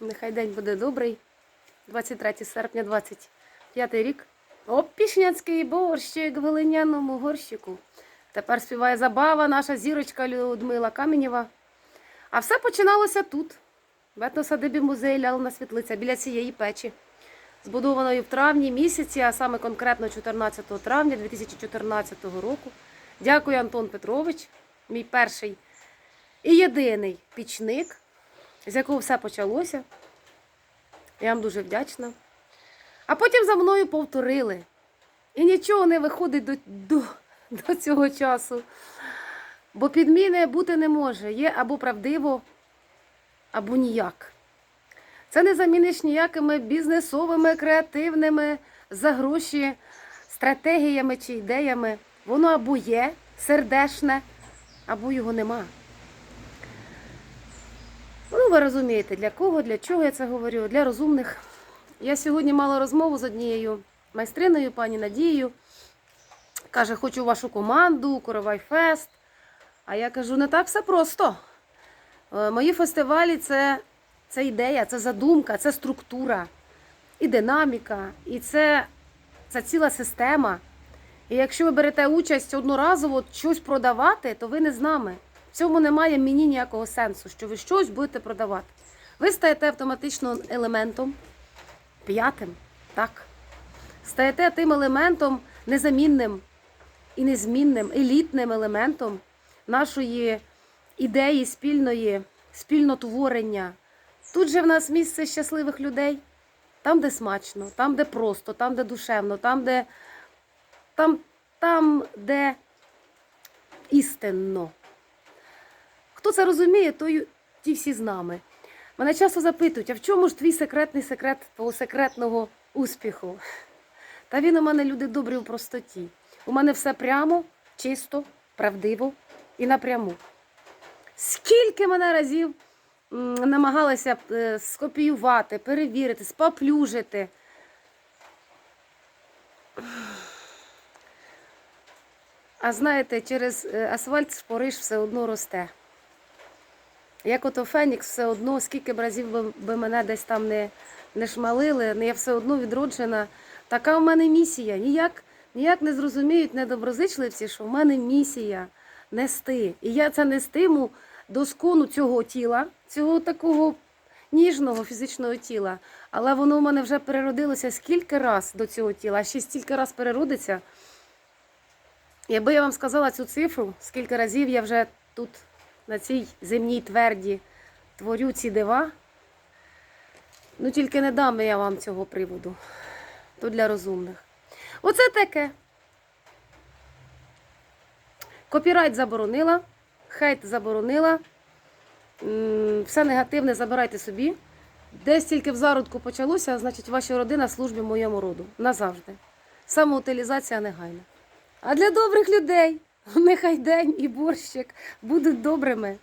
Нехай день буде добрий. 23 серпня, 25 рік. Опішняцький борщик в глиняному горщику. Тепер співає забава наша зірочка Людмила Каменєва. А все починалося тут, в етносадибі музею Лялина Світлиця, біля цієї печі, збудованої в травні місяці, а саме конкретно 14 травня 2014 року. Дякую, Антон Петрович, мій перший і єдиний пічник, з якого все почалося. Я вам дуже вдячна. А потім за мною повторили. І нічого не виходить до, до, до цього часу. Бо підміни бути не може. Є або правдиво, або ніяк. Це не заміниш ніякими бізнесовими, креативними за гроші стратегіями чи ідеями. Воно або є сердешне, або його нема. Ви розумієте, для кого, для чого я це говорю? Для розумних. Я сьогодні мала розмову з однією майстриною, пані Надією. Каже, хочу вашу команду, Коровайфест. А я кажу, не так все просто. Е, Мої фестивалі це, це ідея, це задумка, це структура, і динаміка, і це, це ціла система. І якщо ви берете участь одноразово щось продавати, то ви не з нами. Цьому немає мені ніякого сенсу, що ви щось будете продавати. Ви стаєте автоматично елементом п'ятим, так. Стаєте тим елементом незамінним і незмінним, елітним елементом нашої ідеї спільної, спільнотворення. Тут же в нас місце щасливих людей, там, де смачно, там, де просто, там, де душевно, там, де, там, там, де істинно. Хто це розуміє, той ті всі з нами. Мене часто запитують, а в чому ж твій секретний секрет твого секретного успіху? Та він у мене люди добрі у простоті. У мене все прямо, чисто, правдиво і напряму. Скільки мене разів намагалася е, скопіювати, перевірити, споплюжити. А знаєте, через е, асфальт шпориш все одно росте. Як ото Фенікс, все одно, скільки б разів би, мене десь там не, не шмалили, я все одно відроджена. Така в мене місія. Ніяк, ніяк не зрозуміють недоброзичливці, що в мене місія нести. І я це нестиму до скону цього тіла, цього такого ніжного фізичного тіла. Але воно в мене вже переродилося скільки раз до цього тіла, ще стільки раз переродиться. Якби я вам сказала цю цифру, скільки разів я вже тут, на цій земній тверді, творю ці дива, ну тільки не дам я вам цього приводу. То для розумних. Оце таке. Копірайт заборонила, хейт заборонила. Все негативне забирайте собі. Десь тільки в зародку почалося, значить, ваша родина службі моєму роду. Назавжди. Самоутилізація негайна. А для добрих людей нехай день і борщик будуть добрими.